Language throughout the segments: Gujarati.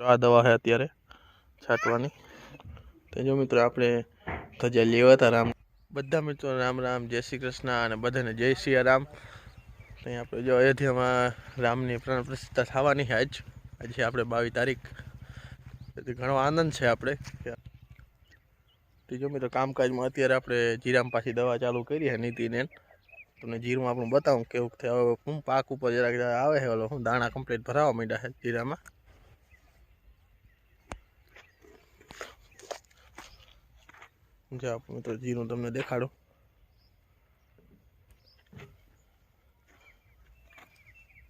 આ દવા છે અત્યારે છાંટવાની. તો જો મિત્રો આપણે ધજા લેવા હતા રામ બધા મિત્રો રામ રામ, જય શ્રી કૃષ્ણ અને બધાને જય શ્રી રામ. તો આપણે જો અયોધ્યામાં રામની પ્રાણ પ્રસિદ્ધતા થવાની છે આજ. આજે આપણે બાવીસ તારીખ. ઘણો આનંદ છે આપણે. ત્રીજો મિત્રો કામકાજમાં અત્યારે આપણે જીરામ પાછી દવા ચાલુ કરી છે નીતિને તમને જીરું આપણું બતાવું કેવું થયું. હું પાક ઉપર જરાક આવે છે, ઓલો હું દાણા કમ્પ્લીટ ભરાવા માંડ્યા છે જીરામાં. જો આપણે મિત્રો જીરું તમને દેખાડો.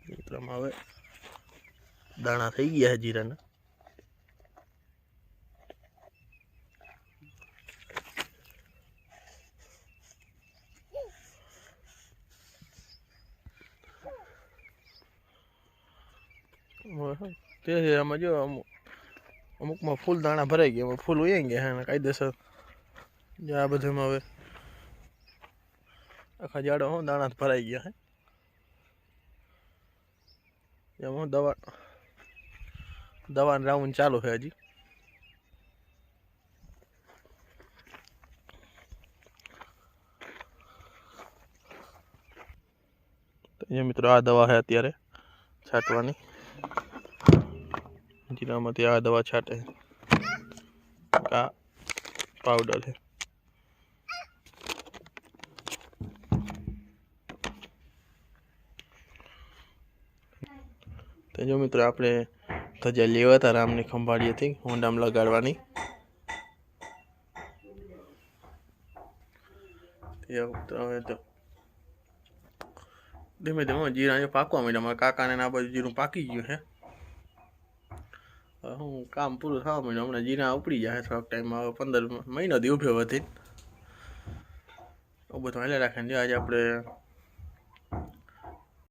મિત્રમાં હવે દાણા થઈ ગયા છે જીરાના. તે છે આમાં જો અમુક અમુકમાં ફૂલ દાણા ભરાઈ ગયા ફૂલ ઉઈ ગયા કાયદેસર આ બધામાં હવે આખા જાડો હું, દાણા ભરાઈ ગયા હે. એમાં દવા દવાનું રાઉન્ડ ચાલુ છે હજી. એ મિત્રો આ દવા છે અત્યારે છાંટવાની. જીરામાંથી આ દવા છાંટે. આ પાવડર છે તો જો મિત્રો આપણે ધજા લેવા હતા રામની ખંભાળીએથી હોંડામાં લગાડવાની. ધીમે ધીમે જીરા પાકવા માંડ્યા. મારા કાકાને આ બાજુ જીરું પાકી ગયું છે. હું કામ પૂરું થવા માંડ્યું. હમણાં જીરા ઉપડી જાય થોડાક ટાઈમમાં પંદર મહિનો દી ઉભ્યો હતી બધું હાલે રાખે આજે આપણે